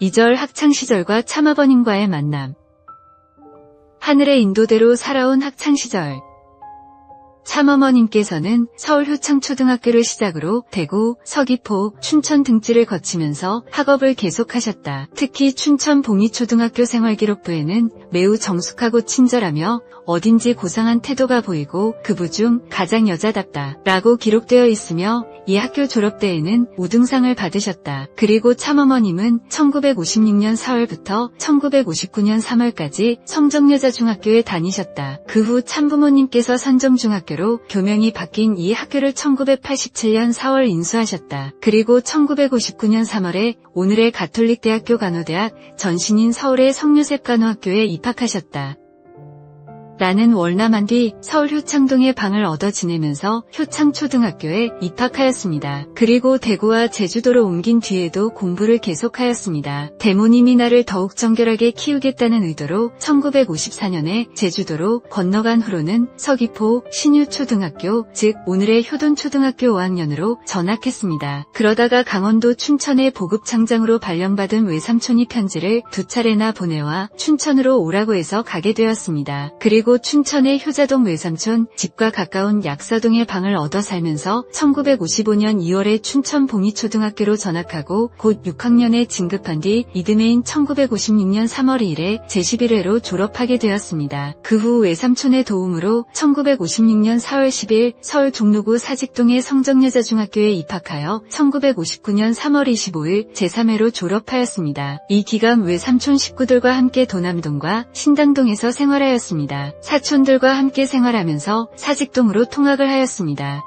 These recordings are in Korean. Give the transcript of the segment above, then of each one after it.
2절 학창시절과 참아버님과의 만남. 하늘의 인도대로 살아온 학창시절. 참어머님께서는 서울 효창초등학교를 시작으로 대구, 서귀포, 춘천 등지를 거치면서 학업을 계속하셨다. 특히 춘천 봉이초등학교 생활기록부에는 매우 정숙하고 친절하며 어딘지 고상한 태도가 보이고 그부 중 가장 여자답다. 라고 기록되어 있으며 이 학교 졸업 때에는 우등상을 받으셨다. 그리고 참어머님은 1956년 4월부터 1959년 3월까지 성정여자중학교에 다니셨다. 그 후 참부모님께서 선정중학교로 교명이 바뀐 이 학교를 1987년 4월 인수하셨다. 그리고 1959년 3월에 오늘의 가톨릭대학교 간호대학 전신인 서울의 성유셉 간호학교에 입학하셨다. 나는 월남한 뒤 서울 효창동에 방을 얻어 지내면서 효창초등학교에 입학하였습니다. 그리고 대구와 제주도로 옮긴 뒤에도 공부를 계속하였습니다. 대모님이 나를 더욱 정결하게 키우겠다는 의도로 1954년에 제주도로 건너간 후로는 서귀포 신유초등학교 즉 오늘의 효돈초등학교 5학년으로 전학했습니다. 그러다가 강원도 춘천의 보급창장으로 발령받은 외삼촌이 편지를 두 차례나 보내와 춘천으로 오라고 해서 가게 되었습니다. 그리고 그리고 춘천의 효자동 외삼촌 집과 가까운 약사동에 방을 얻어 살면서 1955년 2월에 춘천 봉이초등학교로 전학하고 곧 6학년에 진급한 뒤 이듬해인 1956년 3월 2일에 제11회로 졸업하게 되었습니다. 그 후 외삼촌의 도움으로 1956년 4월 10일 서울 종로구 사직동의 성정여자중학교에 입학하여 1959년 3월 25일 제3회로 졸업하였습니다. 이 기간 외삼촌 식구들과 함께 도남동과 신당동에서 생활하였습니다. 사촌들과 함께 생활하면서 사직동으로 통학을 하였습니다.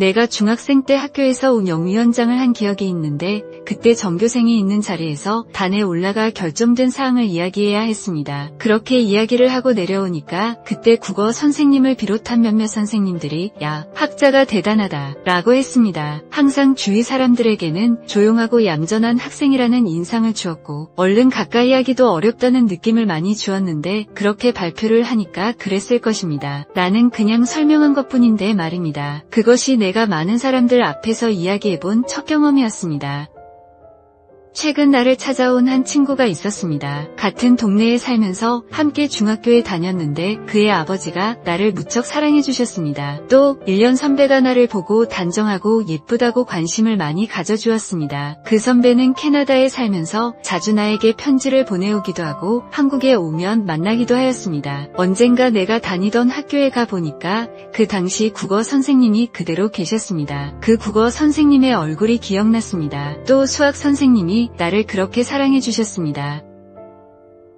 내가 중학생 때 학교에서 운영위원장을 한 기억이 있는데 그때 전교생이 있는 자리에서 단에 올라가 결정된 사항을 이야기해야 했습니다. 그렇게 이야기를 하고 내려오니까 그때 국어 선생님을 비롯한 몇몇 선생님들이 야 학자가 대단하다 라고 했습니다. 항상 주위 사람들에게는 조용하고 얌전한 학생이라는 인상을 주었고 얼른 가까이 하기도 어렵다는 느낌을 많이 주었는데 그렇게 발표를 하니까 그랬을 것입니다. 나는 그냥 설명한 것뿐인데 말입니다. 그것이 내 내가 많은 사람들 앞에서 이야기해본 첫 경험이었습니다. 최근 나를 찾아온 한 친구가 있었습니다. 같은 동네에 살면서 함께 중학교에 다녔는데 그의 아버지가 나를 무척 사랑해 주셨습니다. 또 1년 선배가 나를 보고 단정하고 예쁘다고 관심을 많이 가져주었습니다. 그 선배는 캐나다에 살면서 자주 나에게 편지를 보내오기도 하고 한국에 오면 만나기도 하였습니다. 언젠가 내가 다니던 학교에 가 보니까 그 당시 국어 선생님이 그대로 계셨습니다. 그 국어 선생님의 얼굴이 기억났습니다. 또 수학 선생님이 나를 그렇게 사랑해 주셨습니다.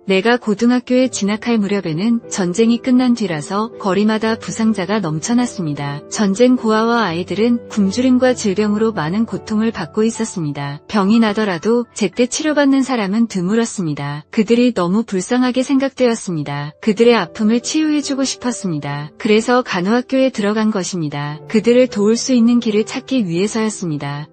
내가 고등학교에 진학할 무렵에는 전쟁이 끝난 뒤라서 거리마다 부상자가 넘쳐났습니다. 전쟁 고아와 아이들은 굶주림과 질병으로 많은 고통을 받고 있었습니다. 병이 나더라도 제때 치료받는 사람은 드물었습니다. 그들이 너무 불쌍하게 생각되었습니다. 그들의 아픔을 치유해주고 싶었습니다. 그래서 간호학교에 들어간 것입니다. 그들을 도울 수 있는 길을 찾기 위해서였습니다.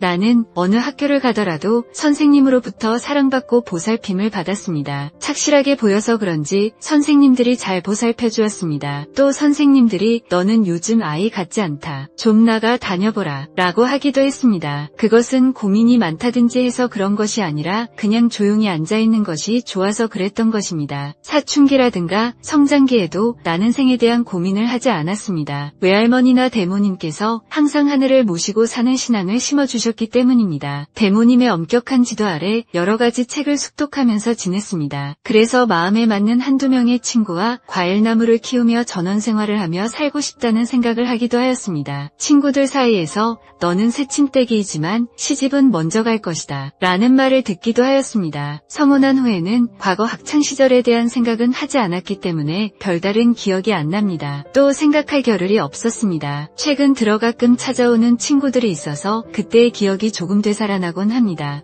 나는 어느 학교를 가더라도 선생님으로부터 사랑받고 보살핌을 받았습니다. 착실하게 보여서 그런지 선생님들이 잘 보살펴 주었습니다. 또 선생님들이 너는 요즘 아이 같지 않다. 좀 나가 다녀보라. 라고 하기도 했습니다. 그것은 고민이 많다든지 해서 그런 것이 아니라 그냥 조용히 앉아있는 것이 좋아서 그랬던 것입니다. 사춘기라든가 성장기에도 나는 생에 대한 고민을 하지 않았습니다. 외할머니나 대모님께서 항상 하늘을 모시고 사는 신앙을 심어주셨 계셨기 때문입니다. 대모님의 엄격한 지도 아래 여러 가지 책을 숙독하면서 지냈습니다. 그래서 마음에 맞는 한두 명의 친구와 과일나무를 키우며 전원 생활을 하며 살고 싶다는 생각을 하기도 하였습니다. 친구들 사이에서 너는 새침대기이지만 시집은 먼저 갈 것이다. 라는 말을 듣기도 하였습니다. 성혼한 후에는 과거 학창시절에 대한 생각은 하지 않았기 때문에 별다른 기억이 안 납니다. 또 생각할 겨를이 없었습니다. 최근 들어 가끔 찾아오는 친구들이 있어서 그때의 기억이 조금 되살아나곤 합니다.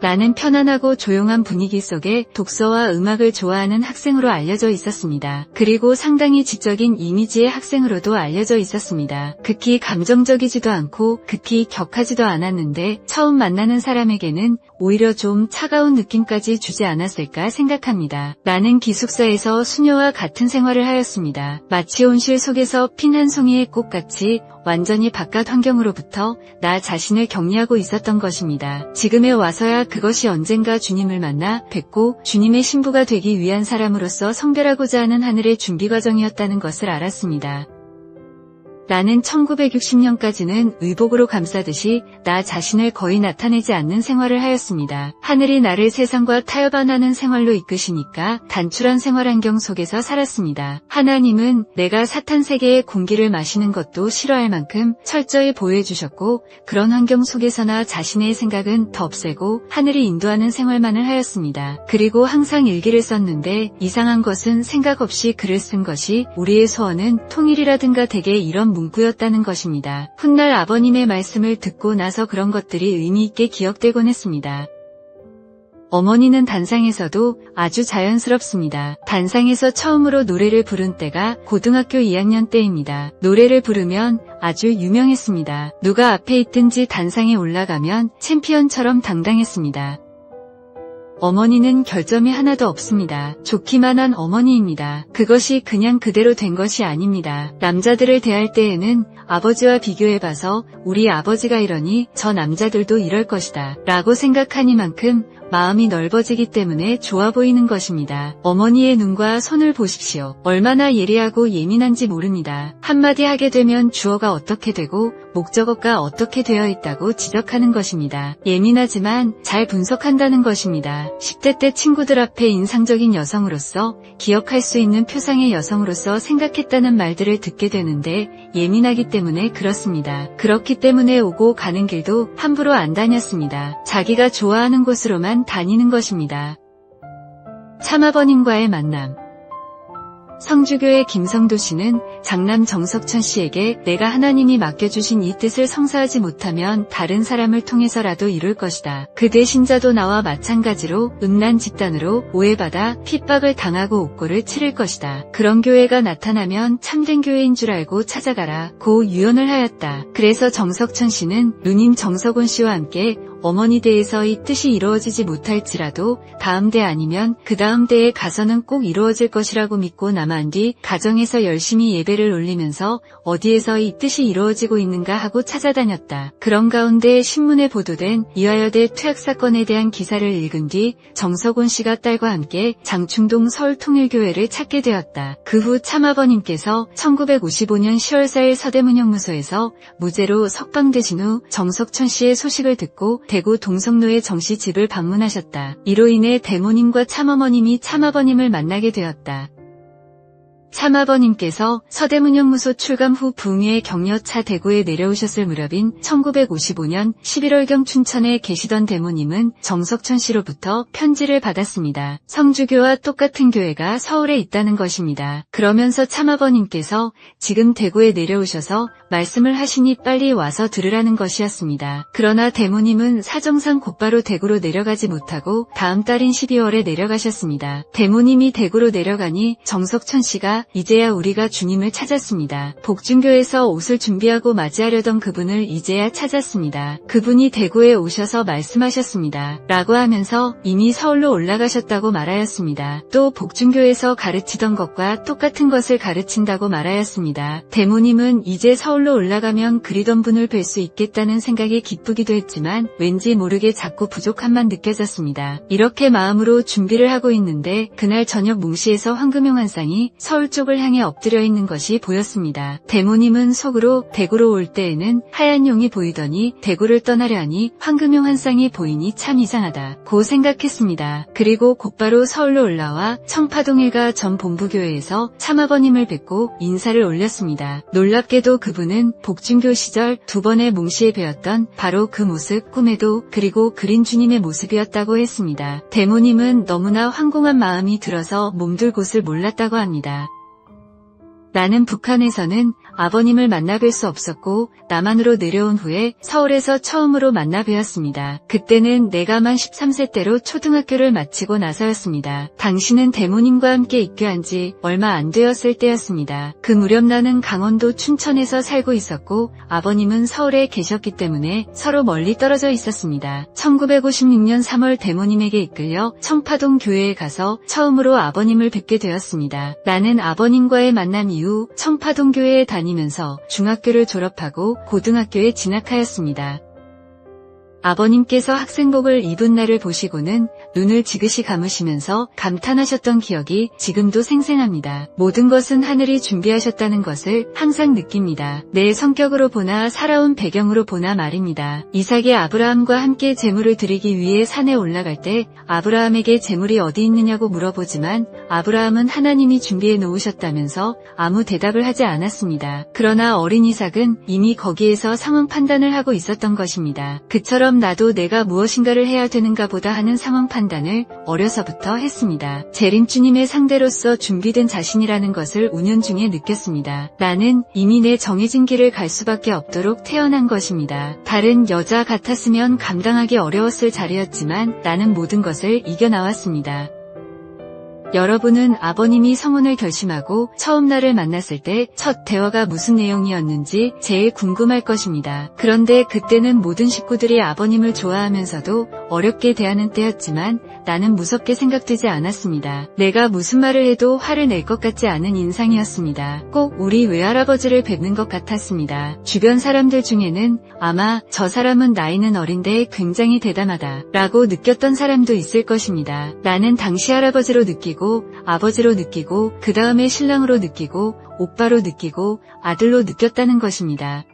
나는 편안하고 조용한 분위기 속에 독서와 음악을 좋아하는 학생으로 알려져 있었습니다. 그리고 상당히 지적인 이미지의 학생으로도 알려져 있었습니다. 극히 감정적이지도 않고 극히 격하지도 않았는데 처음 만나는 사람에게는 오히려 좀 차가운 느낌까지 주지 않았을까 생각합니다. 나는 기숙사에서 수녀와 같은 생활을 하였습니다. 마치 온실 속에서 핀 한 송이의 꽃같이 완전히 바깥 환경으로부터 나 자신을 격리하고 있었던 것입니다. 지금에 와서야 그것이 언젠가 주님을 만나 뵙고 주님의 신부가 되기 위한 사람으로서 성별하고자 하는 하늘의 준비 과정이었다는 것을 알았습니다. 나는 1960년까지는 의복으로 감싸듯이 나 자신을 거의 나타내지 않는 생활을 하였습니다. 하늘이 나를 세상과 타협안하는 생활로 이끄시니까 단출한 생활 환경 속에서 살았습니다. 하나님은 내가 사탄 세계의 공기를 마시는 것도 싫어할 만큼 철저히 보호해 주셨고 그런 환경 속에서나 자신의 생각은 더 없애고 하늘이 인도하는 생활만을 하였습니다. 그리고 항상 일기를 썼는데 이상한 것은 생각 없이 글을 쓴 것이 우리의 소원은 통일이라든가 대개 이런 문구였다는 것입니다. 훗날 아버님의 말씀을 듣고 나서 그런 것들이 의미 있게 기억되곤 했습니다. 어머니는 단상에서도 아주 자연스럽습니다. 단상에서 처음으로 노래를 부른 때가 고등학교 2학년 때입니다. 노래를 부르면 아주 유명했습니다. 누가 앞에 있든지 단상에 올라가면 챔피언처럼 당당했습니다. 어머니는 결점이 하나도 없습니다. 좋기만 한 어머니입니다. 그것이 그냥 그대로 된 것이 아닙니다. 남자들을 대할 때에는 아버지와 비교해봐서 우리 아버지가 이러니 저 남자들도 이럴 것이다. 라고 생각하니만큼 마음이 넓어지기 때문에 좋아 보이는 것입니다. 어머니의 눈과 손을 보십시오. 얼마나 예리하고 예민한지 모릅니다. 한마디 하게 되면 주어가 어떻게 되고 목적어가 어떻게 되어 있다고 지적하는 것입니다. 예민하지만 잘 분석한다는 것입니다. 10대 때 친구들 앞에 인상적인 여성으로서 기억할 수 있는 표상의 여성으로서 생각했다는 말들을 듣게 되는데 예민하기 때문에 그렇습니다. 그렇기 때문에 오고 가는 길도 함부로 안 다녔습니다. 자기가 좋아하는 곳으로만 다니는 것입니다. 참아버님과의 만남 성주교의 김성도 씨는 장남 정석천 씨에게 내가 하나님이 맡겨주신 이 뜻을 성사하지 못하면 다른 사람을 통해서라도 이룰 것이다. 그대 신자도 나와 마찬가지로 음란 집단으로 오해받아 핍박을 당하고 옥고를 치를 것이다. 그런 교회가 나타나면 참된 교회인 줄 알고 찾아가라. 고 유언을 하였다. 그래서 정석천 씨는 누님 정석원 씨와 함께 어머니 대에서 이 뜻이 이루어지지 못할지라도 다음 대 아니면 그 다음 대에 가서는 꼭 이루어질 것이라고 믿고 남아한 뒤 가정에서 열심히 예배를 올리면서 어디에서 이 뜻이 이루어지고 있는가 하고 찾아다녔다. 그런 가운데 신문에 보도된 이화여대 투약 사건에 대한 기사를 읽은 뒤 정석원 씨가 딸과 함께 장충동 서울통일교회를 찾게 되었다. 그 후 참아버님께서 1955년 10월 4일 서대문형무소에서 무죄로 석방되신 후 정석천 씨의 소식을 듣고 대구 동성로의 정씨 집을 방문하셨다. 이로 인해 대모님과 참어머님이 참아버님을 만나게 되었다. 참아버님께서 서대문형무소 출감 후 부흥회 격려차 대구에 내려오셨을 무렵인 1955년 11월경 춘천에 계시던 대모님은 정석천 씨로부터 편지를 받았습니다. 성주교와 똑같은 교회가 서울에 있다는 것입니다. 그러면서 참아버님께서 지금 대구에 내려오셔서 말씀을 하시니 빨리 와서 들으라는 것이었습니다. 그러나 대모님은 사정상 곧바로 대구로 내려가지 못하고 다음 달인 12월에 내려가셨습니다. 대모님이 대구로 내려가니 정석천 씨가 이제야 우리가 주님을 찾았습니다. 복중교에서 옷을 준비하고 맞이하려던 그분을 이제야 찾았습니다. 그분이 대구에 오셔서 말씀하셨습니다. 라고 하면서 이미 서울로 올라가셨다고 말하였습니다. 또 복중교에서 가르치던 것과 똑같은 것을 가르친다고 말하였습니다. 대모님은 이제 서울로 올라가면 그리던 분을 뵐 수 있겠다는 생각이 기쁘기도 했지만 왠지 모르게 자꾸 부족함만 느껴졌습니다. 이렇게 마음으로 준비를 하고 있는데 그날 저녁 뭉시에서 황금용 한상이 서울 쪽을 향해 엎드려 있는 것이 보였습니다. 대모님은 속으로 대구로 올 때에는 하얀 용이 보이더니 대구를 떠나려 하니 황금용 한 쌍이 보이니 참 이상하다. 고 생각했습니다. 그리고 곧바로 서울로 올라와 청파동 일가 전 본부교회에서 참아버님을 뵙고 인사를 올렸습니다. 놀랍게도 그분은 복중교 시절 두 번의 뭉시에 배웠던 바로 그 모습 꿈에도 그리고 그린 주님의 모습이었다고 했습니다. 대모님은 너무나 황공한 마음이 들어서 몸둘 곳을 몰랐다고 합니다. 나는 북한에서는 아버님을 만나 뵐 수 없었고 남한으로 내려온 후에 서울에서 처음으로 만나 뵈었습니다. 그때는 내가 만 13세 때로 초등학교를 마치고 나서였습니다. 당신은 대모님과 함께 입교한 지 얼마 안 되었을 때였습니다. 그 무렵 나는 강원도 춘천에서 살고 있었고 아버님은 서울에 계셨기 때문에 서로 멀리 떨어져 있었습니다. 1956년 3월 대모님에게 이끌려 청파동 교회에 가서 처음으로 아버님을 뵙게 되었습니다. 나는 아버님과의 만남 이후 청파동 교회에 다니 다니면서 중학교를 졸업하고 고등학교에 진학하였습니다. 아버님께서 학생복을 입은 날을 보시고는 눈을 지그시 감으시면서 감탄하셨던 기억이 지금도 생생합니다. 모든 것은 하늘이 준비하셨다는 것을 항상 느낍니다. 내 성격으로 보나 살아온 배경으로 보나 말입니다. 이삭이 아브라함과 함께 재물을 드리기 위해 산에 올라갈 때 아브라함에게 재물이 어디 있느냐고 물어보지만 아브라함은 하나님이 준비해 놓으셨다면서 아무 대답을 하지 않았습니다. 그러나 어린 이삭은 이미 거기에서 상황 판단을 하고 있었던 것입니다. 그처럼 나도 내가 무엇인가를 해야 되는가 보다 하는 상황 판단 을 어려서부터 했습니다. 재림주님의 상대로서 준비된 자신이라는 것을 운연 중에 느꼈습니다. 나는 이미 내 정해진 길을 갈 수밖에 없도록 태어난 것입니다. 다른 여자 같았으면 감당하기 어려웠을 자리였지만 나는 모든 것을 이겨나왔습니다. 여러분은 아버님이 성혼을 결심하고 처음 나를 만났을 때 첫 대화가 무슨 내용이었는지 제일 궁금할 것입니다. 그런데 그때는 모든 식구들이 아버님을 좋아하면서도 어렵게 대하는 때였지만 나는 무섭게 생각되지 않았습니다. 내가 무슨 말을 해도 화를 낼 것 같지 않은 인상이었습니다. 꼭 우리 외할아버지를 뵙는 것 같았습니다. 주변 사람들 중에는 아마 저 사람은 나이는 어린데 굉장히 대담하다 라고 느꼈던 사람도 있을 것입니다. 나는 당시 할아버지로 느끼고 아버지로 느끼고 그 다음에 신랑으로 느끼고 오빠로 느끼고 아들로 느꼈다는 것입니다.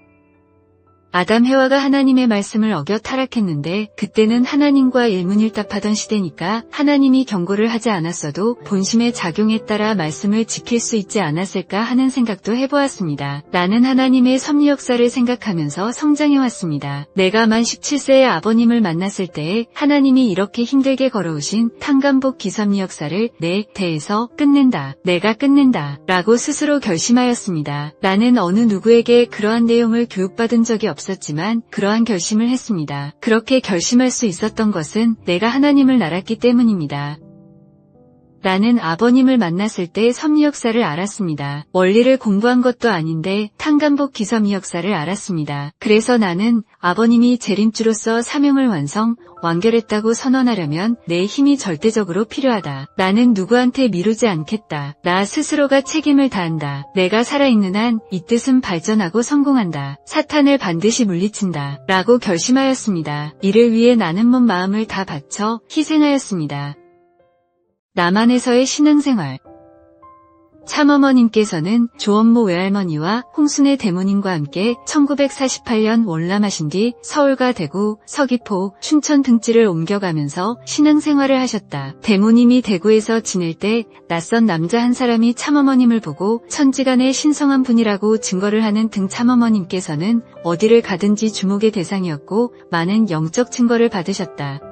아담 해와가 하나님의 말씀을 어겨 타락했는데 그때는 하나님과 일문일답하던 시대니까 하나님이 경고를 하지 않았어도 본심의 작용에 따라 말씀을 지킬 수 있지 않았을까 하는 생각도 해보았습니다. 나는 하나님의 섭리 역사를 생각하면서 성장해왔습니다. 내가 만 17세의 아버님을 만났을 때에 하나님이 이렇게 힘들게 걸어오신 탕감복 기섭리 역사를 내 대에서 끝낸다. 내가 끝낸다. 라고 스스로 결심하였습니다. 나는 어느 누구에게 그러한 내용을 교육받은 적이 없 없었지만 그러한 결심을 했습니다. 그렇게 결심할 수 있었던 것은 내가 하나님을 알았기 때문입니다. 나는 아버님을 만났을 때 섭리 역사를 알았습니다. 원리를 공부한 것도 아닌데 탕감복 기섭리 역사를 알았습니다. 그래서 나는 아버님이 재림주로서 사명을 완성, 완결했다고 선언하려면 내 힘이 절대적으로 필요하다. 나는 누구한테 미루지 않겠다. 나 스스로가 책임을 다한다. 내가 살아있는 한 이 뜻은 발전하고 성공한다. 사탄을 반드시 물리친다. 라고 결심하였습니다. 이를 위해 나는 몸 마음을 다 바쳐 희생하였습니다. 남한에서의 신앙생활 참어머님께서는 조원모 외할머니와 홍순의 대모님과 함께 1948년 월남하신 뒤 서울과 대구, 서귀포, 춘천 등지를 옮겨가면서 신앙생활을 하셨다. 대모님이 대구에서 지낼 때 낯선 남자 한 사람이 참어머님을 보고 천지간의 신성한 분이라고 증거를 하는 등 참어머님께서는 어디를 가든지 주목의 대상이었고 많은 영적 증거를 받으셨다.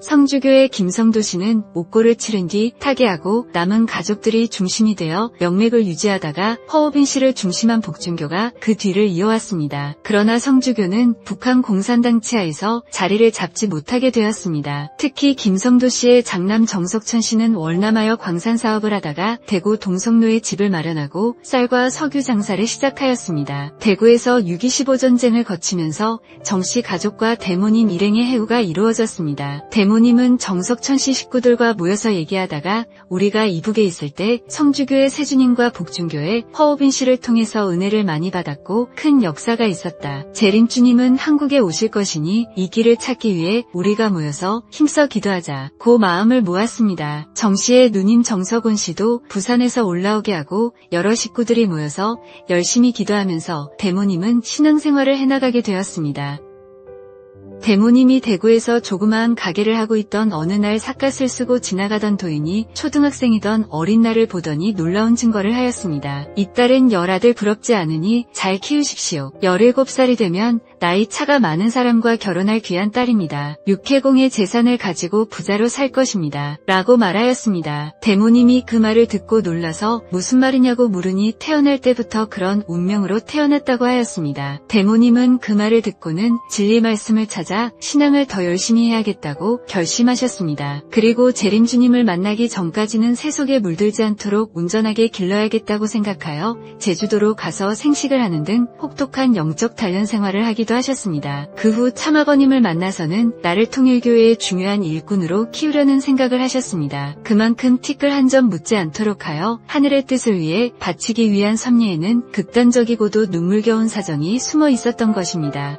성주교의 김성도 씨는 목골을 치른 뒤 타계하고 남은 가족들이 중심이 되어 명맥을 유지하다가 허우빈 씨를 중심한 복준교가 그 뒤를 이어왔습니다. 그러나 성주교는 북한 공산당 치하에서 자리를 잡지 못하게 되었습니다. 특히 김성도 씨의 장남 정석천 씨는 월남하여 광산 사업을 하다가 대구 동성로에 집을 마련하고 쌀과 석유 장사를 시작하였습니다. 대구에서 6.25 전쟁을 거치면서 정씨 가족과 대모님 일행의 해우가 이루어졌습니다. 대모님은 정석천 씨 식구들과 모여서 얘기하다가 우리가 이북에 있을 때 성주교의 세주님과 북중교의 허우빈 씨를 통해서 은혜를 많이 받았고 큰 역사가 있었다. 재림주님은 한국에 오실 것이니 이 길을 찾기 위해 우리가 모여서 힘써 기도하자. 고 마음을 모았습니다. 정 씨의 누님 정석원 씨도 부산에서 올라오게 하고 여러 식구들이 모여서 열심히 기도하면서 대모님은 신앙생활을 해나가게 되었습니다. 대모님이 대구에서 조그마한 가게를 하고 있던 어느 날 삿갓을 쓰고 지나가던 도인이 초등학생이던 어린 날을 보더니 놀라운 증거를 하였습니다. 이 딸은 열아들 부럽지 않으니 잘 키우십시오. 17살이 되면 나이 차가 많은 사람과 결혼할 귀한 딸입니다. 육해공의 재산을 가지고 부자로 살 것입니다. 라고 말하였습니다. 대모님이 그 말을 듣고 놀라서 무슨 말이냐고 물으니 태어날 때부터 그런 운명으로 태어났다고 하였습니다. 대모님은 그 말을 듣고는 진리 말씀을 찾아 신앙을 더 열심히 해야겠다고 결심하셨습니다. 그리고 재림주님을 만나기 전까지는 세속에 물들지 않도록 운전하게 길러야겠다고 생각하여 제주도로 가서 생식을 하는 등 혹독한 영적 단련 생활을 하기 하시기도 하셨습니다. 그 후 참아버님을 만나서는 나를 통일교회의 중요한 일꾼으로 키우려는 생각을 하셨습니다. 그만큼 티끌 한 점 묻지 않도록 하여 하늘의 뜻을 위해 바치기 위한 섭리에는 극단적이고도 눈물겨운 사정이 숨어 있었던 것입니다.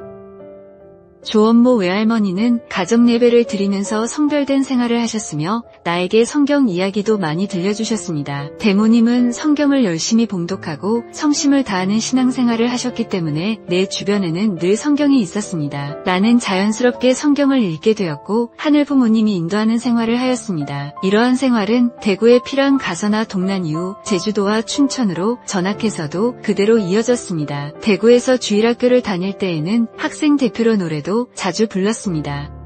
조원모 외할머니는 가정 예배를 드리면서 성별된 생활을 하셨으며 나에게 성경 이야기도 많이 들려주셨습니다. 대모님은 성경을 열심히 봉독하고 성심을 다하는 신앙생활을 하셨기 때문에 내 주변에는 늘 성경이 있었습니다. 나는 자연스럽게 성경을 읽게 되었고 하늘 부모님이 인도하는 생활을 하였습니다. 이러한 생활은 대구의 피랑 가서나 동란 이후 제주도와 춘천으로 전학해서도 그대로 이어졌습니다. 대구에서 주일학교를 다닐 때에는 학생 대표로 노래도 자주 불렀습니다.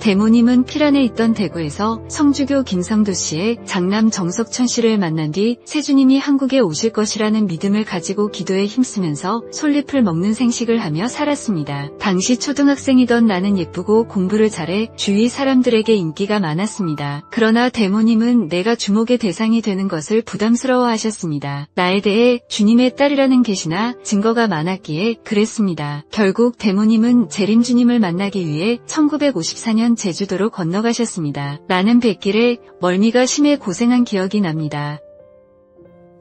대모님은 피란에 있던 대구에서 성주교 김성도 씨의 장남 정석천 씨를 만난 뒤 세주님이 한국에 오실 것이라는 믿음을 가지고 기도에 힘쓰면서 솔잎을 먹는 생식을 하며 살았습니다. 당시 초등학생이던 나는 예쁘고 공부를 잘해 주위 사람들에게 인기가 많았습니다. 그러나 대모님은 내가 주목의 대상이 되는 것을 부담스러워 하셨습니다. 나에 대해 주님의 딸이라는 계시나 증거가 많았기에 그랬습니다. 결국 대모님은 재림주님을 만나기 위해 1954년 제주도로 건너가셨습니다. 나는 백길에 멀미가 심해 고생한 기억이 납니다.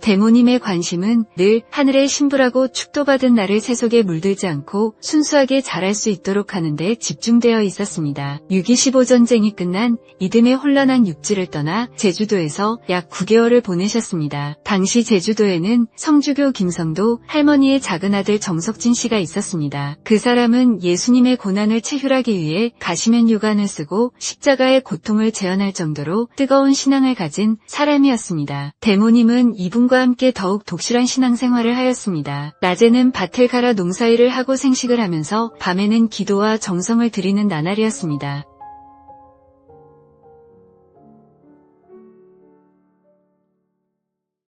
대모님의 관심은 늘 하늘의 신부라고 축도받은 나를 세속에 물들지 않고 순수하게 자랄 수 있도록 하는 데 집중되어 있었습니다. 6.25 전쟁이 끝난 이듬해 혼란한 육지를 떠나 제주도에서 약 9개월을 보내셨습니다. 당시 제주도에는 성주교 김성도 할머니의 작은 아들 정석진 씨가 있었습니다. 그 사람은 예수님의 고난을 체휼하기 위해 가시면 유관을 쓰고 십자가의 고통을 재현할 정도로 뜨거운 신앙을 가진 사람이었습니다. 대모님은 이분 과 함께 더욱 독실한 신앙생활을 하였습니다. 낮에는 밭을 갈아 농사일을 하고 생식을 하면서 밤에는 기도와 정성을 드리는 나날이었습니다.